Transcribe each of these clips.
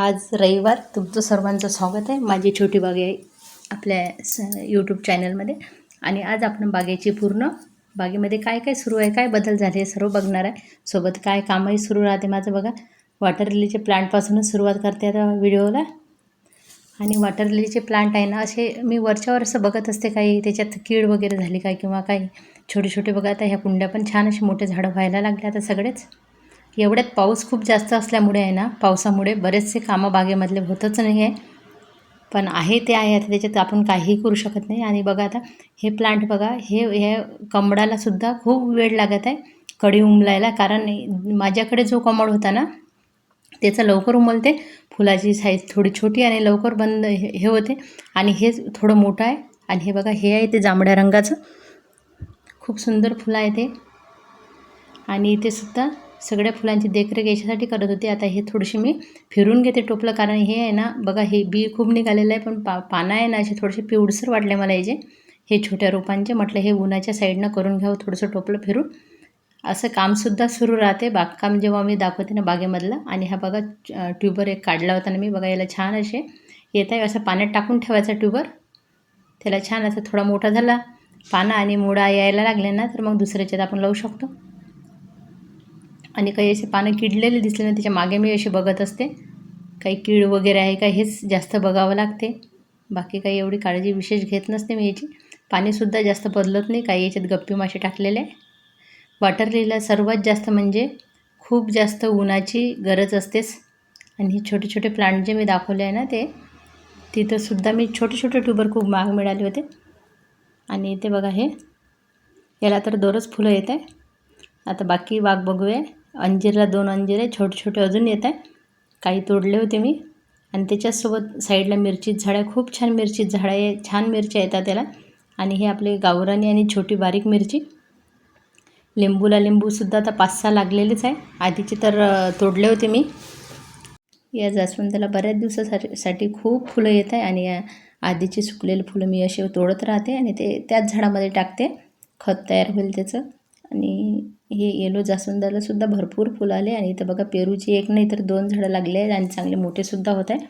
आज रविवार. तुमचं सर्वांचं स्वागत आहे. माझी छोटी बागे आहे आपल्या स यूट्यूब चॅनलमध्ये आणि आज आपण बागेची पूर्ण बागेमध्ये काय काय सुरू आहे काय बदल झाले सर्व बघणार आहे. सोबत काय कामही सुरू राहते माझं बघा. वॉटर लिलीचे प्लांटपासूनच सुरुवात करते आता व्हिडिओला आणि वॉटर लिलीचे प्लांट आहे ना असे मी वरच्यावर असं बघत असते काही. त्याच्यात कीड वगैरे झाली काय किंवा काही. छोटे छोटे बघा आता ह्या कुंड्या पण छान असे मोठे झाडं व्हायला लागले आता सगळेच. एवढ्यात पाऊस खूप जास्त असल्यामुळे आहे ना पावसामुळे बरेचसे कामं बागेमधले होतच नाही आहे पण आहे ते आहे आता त्याच्यात आपण काहीही करू शकत नाही. आणि बघा आता हे प्लांट बघा हे हे कमळालासुद्धा खूप वेळ लागत आहे कडी उमलायला. कारण माझ्याकडे जो कमळ होता ना त्याचं लवकर उमलते. फुलाची साईज थोडी छोटी आणि लवकर बंद हे हे होते. आणि हे थोडं मोठं आहे. आणि हे बघा हे आहे ते जांभळ्या रंगाचं. खूप सुंदर फुलं आहे ते. आणि ते सुद्धा सगळ्या फुलांची देखरेख याच्यासाठी करत होते. आता हे थोडीशी मी फिरून घेते टोपलं. कारण हे आहे ना बघा हे बी खूप निघालेलं आहे. पण पा पानं आहे ना असे थोडेसे पिवळसर वाटले मला याचे. हे छोट्या रोपांचे. म्हटलं हे उन्हाच्या साईडनं करून घ्यावं थोडंसं टोपलं फिरून. असं कामसुद्धा सुरू राहते. बागकाम जेव्हा मी दाखवते ना बागेमधलं. आणि हा बघा ट्यूबर एक काढला होता ना मी. बघा याला छान असे येत आहे. असं पाण्यात टाकून ठेवायचा ट्यूबर. त्याला छान असं थोडा मोठा झाला. पानं आणि मुळा यायला लागले ना तर मग दुसऱ्याच्यात आपण लावू शकतो. आणि काही असे पानं किडलेले दिसले ना त्याच्यामागे मी असे बघत असते. काही कीड वगैरे आहे का हेच जास्त बघावं लागते. बाकी काही एवढी काळजी विशेष घेत नसते मी याची. पाणीसुद्धा जास्त बदलत नाही काही याच्यात गप्पी मासे टाकलेले वॉटर लिलीला सर्वात जास्त म्हणजे खूप जास्त उन्हाची गरज असतेच. आणि हे छोटे छोटे प्लांट जे मी दाखवले आहे ना ते तिथंसुद्धा मी छोटे छोटे ट्यूबर खूप महाग मिळाले होते. आणि इथे बघा हे याला तर दररोज फुलं येत आहे. आता बाकी बाग बघूया. अंजीरला दोन अंजीर आहे छोटे छोटे अजून येत आहे. काही तोडले होते मी. आणि त्याच्यासोबत साईडला मिरची झाडं खूप छान मिरची झाडं आहे. छान मिरच्या येतात त्याला. आणि हे आपले गावरानी आणि छोटी बारीक मिरची. लिंबूला लिंबूसुद्धा आता पाच सहा लागलेलेच आहे. आधीचे तर तोडले होते मी. या जास्वंदाला बऱ्याच दिवसासाठी साठी खूप फुलं येत आहे. आणि या आधीची सुकलेली फुलं मी असे तोडत राहते आणि ते त्याच झाडामध्ये टाकते. खत तयार होईल त्याचं. आणि हे येलो जास्वंदाला सुद्धा भरपूर फुलं आले. आणि इथं बघा पेरूची एक नाही तर दोन झाडं लागले आहेत आणि चांगले मोठेसुद्धा होत आहे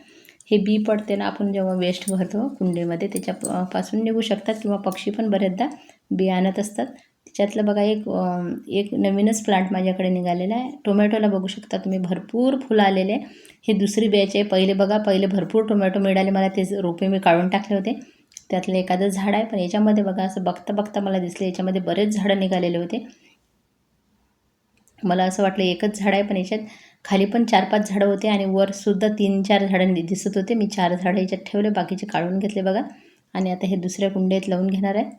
हे बी पडते ना आपण जेव्हा वेस्ट भरतो कुंडीमध्ये त्याच्यापासून निघू शकतात किंवा पक्षी पण बऱ्याचदा बी आणत असतात. त्याच्यातलं बघा एक एक नवीनच प्लांट माझ्याकडे निघालेला आहे. टोमॅटोला बघू शकता तुम्ही भरपूर फुलं आलेले. हे दुसरी बॅच आहे. पहिले बघा पहिले भरपूर टोमॅटो मिळाले. मला ते रोपे मी काढून टाकले होते. त्यातलं एखादं झाड आहे पण याच्यामध्ये बघा असं बघता बघता मला दिसले याच्यामध्ये बरेच झाडं निघालेले होते. मला असं वाटलं एकच झाड आहे पण याच्यात खाली पण चार पाच झाडं होते आणि वरसुद्धा तीन चार झाडं दिसत होते. मी चार झाडं याच्यात ठेवले बाकीचे काढून घेतले बघा. आणि आता हे दुसऱ्या कुंडेत लावून घेणार आहे.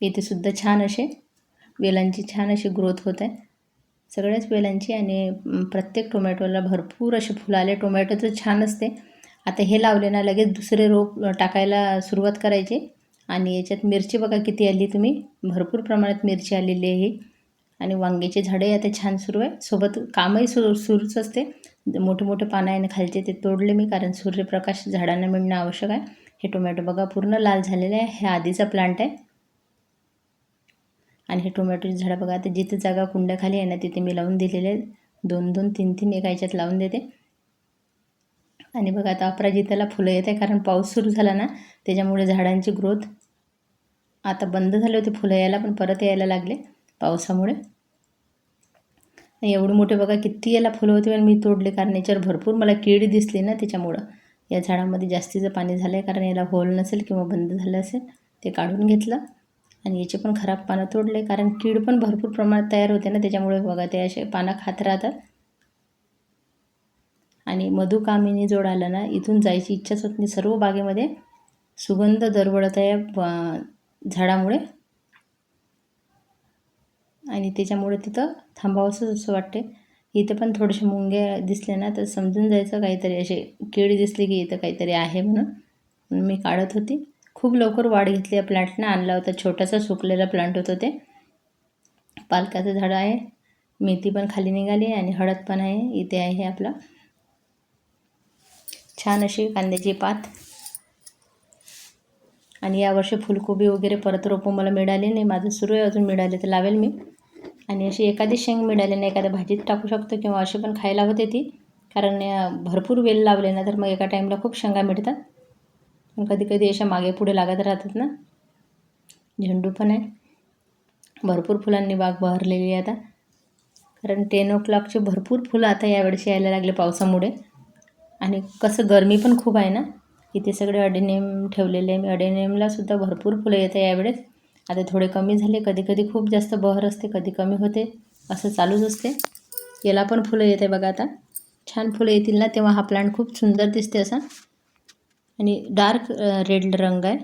इथे सुद्धा छान असे वेलांची छान अशी ग्रोथ होत आहे. सगळ्याच वेलांची आणि प्रत्येक टोमॅटोला भरपूर असे फुलं आले. टोमॅटो तर छान असते. आता हे लावले ना लगेच दुसरे रोप टाकायला सुरुवात करायची. आणि याच्यात मिरची बघा किती आली तुम्ही. भरपूर प्रमाणात मिरची आलेली आहे आणि वांग्याचे झाडे आता छान सुरू आहे. सोबत कामही सुरू सुरूच असते. मोठे मोठे पानं आहे खालचे ते तोडले मी कारण सूर्यप्रकाश झाडांना मिळणं आवश्यक आहे. हे टोमॅटो बघा पूर्ण लाल झालेले आहे. हे आधीचा प्लांट आहे. आणि हे टोमॅटोची झाडं बघा आता जिथे जागा कुंड्याखाली आहे ना तिथे मी लावून दिलेले दोन दोन तीन तीन एका याच्यात लावून देते. आणि बघा आता अपराजिताला फुलं येत आहे कारण पाऊस सुरू झाला ना त्याच्यामुळे झाडांची ग्रोथ आता बंद झाले होते फुलं यायला पण परत यायला लागले पावसामुळे. एवढे मोठे बघा किती याला फुलं होते पण मी तोडले कारण याच्यावर भरपूर मला कीड दिसली ना त्याच्यामुळं. या झाडामध्ये जास्तीचं पाणी झालं आहे कारण याला होल नसेल किंवा बंद झालं असेल ते काढून घेतलं. आणि याचे पण खराब पानं तोडले कारण कीड पण भरपूर प्रमाणात तयार होते ना त्याच्यामुळे बघा ते असे पानं खात राहतात. आणि मधुकामिनी जोड आला ना इथून जायची इच्छाच होत नाही. सर्व बागेमध्ये सुगंध दरवळत आहे झाडामुळे. आणि त्याच्यामुळे तिथं थांबावंसंच असं वाटते इथं पण थोडेसे मुंगे दिसले ना तर समजून जायचं काहीतरी. असे केळी दिसली की इथं काहीतरी आहे म्हणून मी काढत होती. खूप लवकर वाढ घेतली. या प्लांटनं आणला होता. छोटासा सुकलेला प्लांट होतं ते. पालकाचं झाडं आहे. मेथी पण खाली निघाली आणि हळद पण आहे. इथे आहे आपला. छान अशी कांद्याची पात. आणि यावर्षी फुलकोबी वगैरे परत रोपं मला मिळाले नाही. माझं सुरू आहे अजून मिळाले तर लावेल मी. आणि अशी एखादी शेंग मिळाली नाही एखाद्या भाजीत टाकू शकतो किंवा अशी पण खायला होते ती कारण भरपूर वेल लावले ना तर मग एका टाईमला खूप शेंगा मिळतात. पण कधी कधी अशा मागे पुढे लागत राहतात ना. झेंडू पण आहे. भरपूर फुलांनी बाग बहरलेली आहे आता. कारण टेन ओ क्लॉकचे भरपूर फुलं आता यावेळेस यायला लागले पावसामुळे. आणि कसं गरमी पण खूप आहे ना इथे सगळे अडेनियम ठेवलेले आहे. मी भरपूर फुलं येतं यावेळेस. आता थोडे कमी झाले कधी कधी खूप जास्त बहर असते कधी कमी होते असं चालूच असते. याला पण फुलं येते बघा आता. छान फुलं येतील ना तेव्हा हा प्लांट खूप सुंदर दिसते असा. आणि डार्क रेड रंग आहे.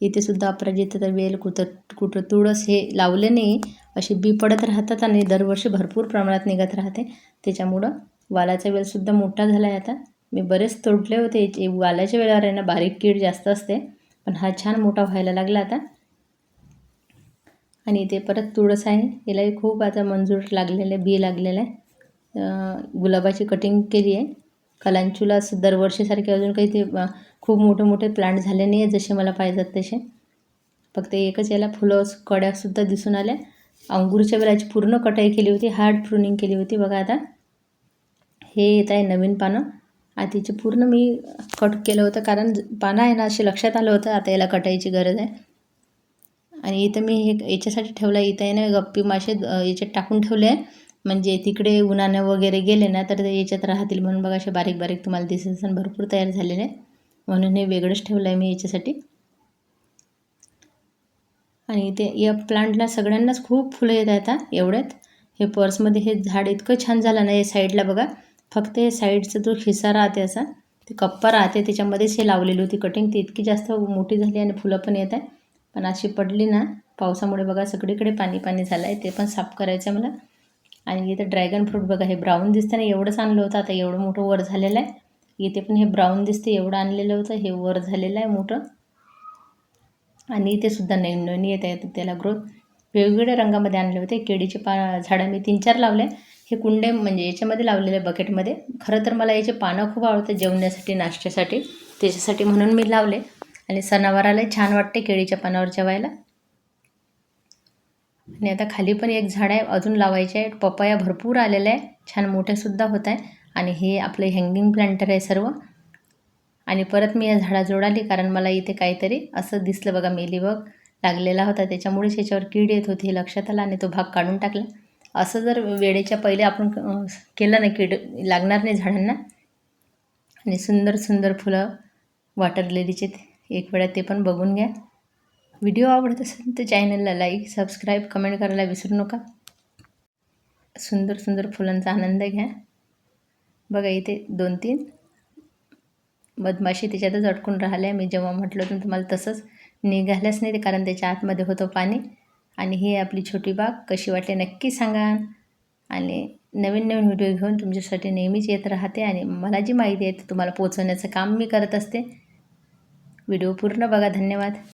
इथे सुद्धा अपराजिता वेल कुठं कुठं तुळस हे लावले नाही. अशी बी पडत राहतात आणि दरवर्षी भरपूर प्रमाणात निघत राहते. त्याच्यामुळं वालाचा वेलसुद्धा मोठा झाला आहे आता. मी बरेच तोडले होते. वालाच्या वेळेवर आहे ना बारीक कीड जास्त असते. पण हा छान मोठा व्हायला लागला आता. आणि इथे परत तुळस आहे. यालाही खूप आता मंजूर लागलेलं आहे बी लागलेलं आहे. गुलाबाची कटिंग केली आहे. कलांचूला दरवर्षीसारखे अजून काही ते खूप मोठे मोठे प्लांट झाले नाही आहेत जसे मला पाहिजेत तसे. फक्त एकच याला फुलं कड्यासुद्धा दिसून आल्या. अंगूरच्या वेळाची पूर्ण कटाई केली होती. हार्ड प्रुनिंग केली होती बघा आता. हे येत आहे नवीन पानं. आधीचे पूर्ण मी कट केलं होतं कारण पानं आहे ना असे लक्षात आलं होतं आता याला कटायची गरज आहे. आणि इथं मी हे याच्यासाठी ठेवलं आहे इथं आहे ना गप्पी मासे याच्यात टाकून ठेवले आहे. म्हणजे तिकडे उन्हानं वगैरे गेले ना तर ते याच्यात राहतील म्हणून बघा असे बारीक बारीक तुम्हाला दिसत असेल भरपूर तयार झालेले आहे. म्हणून हे वेगळंच ठेवलं आहे मी याच्यासाठी. आणि ते या प्लांटला सगळ्यांनाच खूप फुलं येत आहेत एवढ्यात. हे पर्समध्ये हे झाड इतकं छान झालं ना या साईडला बघा. फक्त हे साईडचा जो खिसा राहते असा ते कप्पा राहते त्याच्यामध्येच हे लावलेली होती कटिंग ती इतकी जास्त मोठी झाली आणि फुलं पण येत आहे पण अशी पडली ना पावसामुळे बघा सगळीकडे पाणी पाणी झालं आहे ते पण साफ करायचं आहे मला. आणि इथं ड्रॅगन फ्रूट बघा हे ब्राऊन दिसतं ना एवढंच आणलं होतं आता एवढं मोठं वर झालेलं आहे. इथे पण हे ब्राऊन दिसते एवढं आणलेलं होतं हे वर झालेलं आहे मोठं. आणि इथे सुद्धा नवीन नवीन येत आहेत त्याला ग्रोथ वेगवेगळ्या रंगामध्ये आणले होते केळीचे पा झाडं मी तीन चार लावले. हे कुंडे म्हणजे याच्यामध्ये लावलेले बकेटमध्ये. खरं तर मला याचे पानं खूप आवडतं जेवण्यासाठी नाश्त्यासाठी. त्याच्यासाठी म्हणून मी लावले. आणि सणावाराला छान वाटते केळीच्या पानावर जेवायला. आणि आता खाली पण एक झाड आहे अजून लावायचे आहे पपाया भरपूर आलेला आहे छान मोठ्यासुद्धा होत आहे आणि हे आपलं हँगिंग प्लांटर आहे सर्व. आणि परत मी या झाडा जोडाली कारण मला इथे काहीतरी असं दिसलं बघा मेलीबग लागलेला होता. त्याच्यामुळेच याच्यावर कीड येत होती हे लक्षात आला आणि तो भाग काढून टाकला. असं जर वेळेच्या पहिले आपण केलं ना कीड लागणार नाही झाडांना. आणि सुंदर सुंदर फुलं वॉटर लिलीचे एक वेळा ते पण बघून घ्या. व्हिडिओ आवडत असेल तर चॅनलला लाईक सबस्क्राईब कमेंट करायला विसरू नका. सुंदर सुंदर फुलांचा आनंद घ्या. बघा इथे दोन तीन. मधमाशी त्याच्यातच अटकून राहिल्या. मी जेव्हा म्हटलं होतं तुम्हाला तसंच निघाल्याच नाही ते कारण त्याच्या आतमध्ये होतं पाणी. आणि ही आपली छोटी बाग. कशी वाटली नक्की सांगा. आणि नवीन नवीन व्हिडिओ घेऊन तुमच्यासाठी नेहमीच येत राहते आणि मला जी माहिती आहे ती तुम्हाला पोचवण्याचं काम मी करत असते. व्हिडिओ पूर्ण बघा. धन्यवाद.